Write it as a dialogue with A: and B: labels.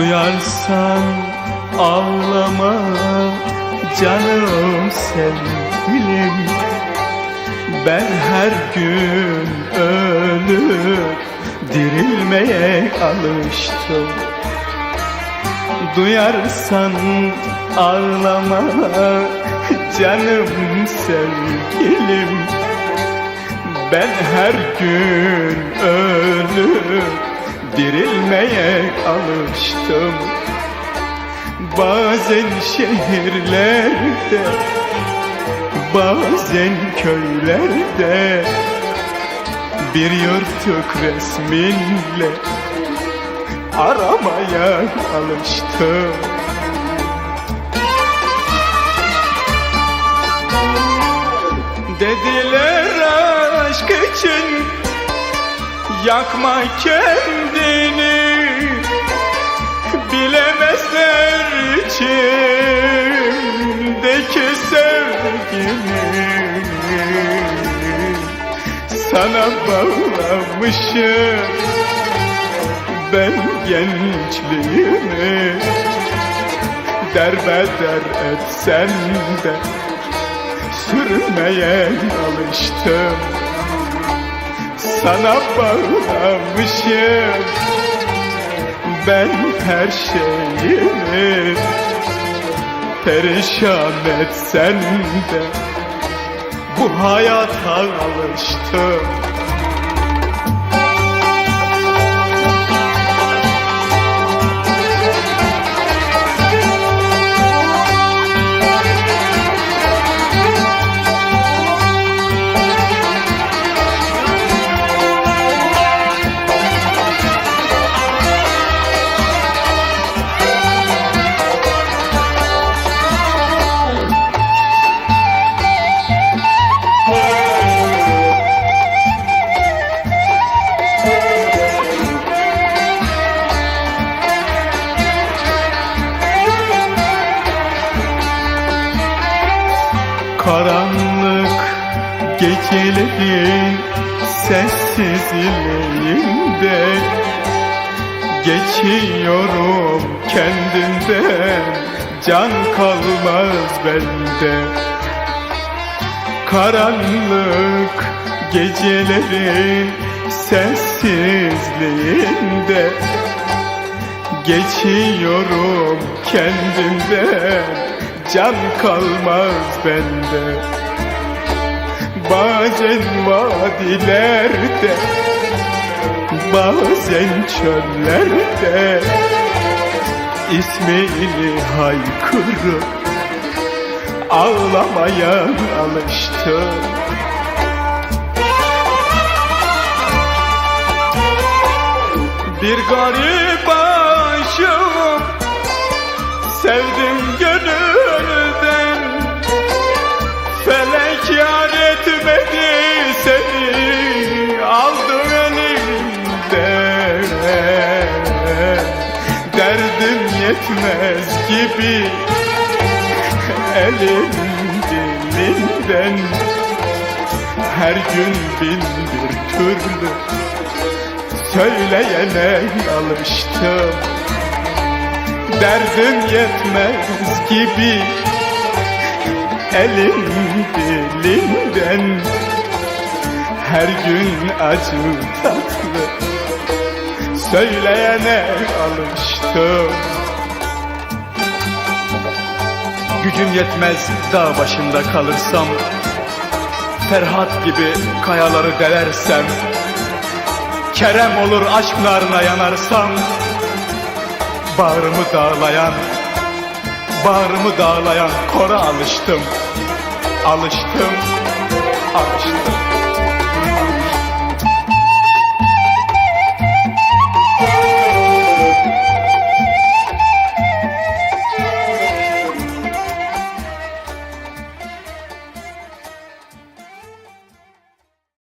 A: Duyarsan ağlama canım sevgilim. Ben her gün ölüp dirilmeye alıştım. Duyarsan ağlama canım sevgilim. Ben her gün ölüp dirilmeye alıştım. Bazen şehirlerde Bazen köylerde. Bir yırtık resminle Aramaya alıştım. Dediler aşk için Yakma kendini Bilemezler içimdeki sevgini Sana bağlamışım Ben gençliğimi. Derbeder etsen de Sürmeye alıştım sana bağlamışım. Ben her şeyimi. Perişan etsen de Bu hayata alıştım Karanlık gecelerin sessizliğinde Geçiyorum kendimden can kalmaz bende. Karanlık gecelerin sessizliğinde Geçiyorum kendimden Can kalmaz bende. Bazen vadilerde Bazen çöllerde İsmini haykırıp Ağlamaya alıştım. Bir garip aşığım Sevdim gönülden yetmez gibi. Elim dilinden Her gün bin bir türlü Söyleyene alıştım. Derdim yetmez gibi. Elim dilinden Her gün acı tatlı Söyleyene alıştım Gücüm yetmez dağ başında kalırsam Ferhat gibi kayaları delersem Kerem olur aşk narına yanarsam Bağrımı dağlayan Bağrımı dağlayan kora alıştım Alıştım Alıştım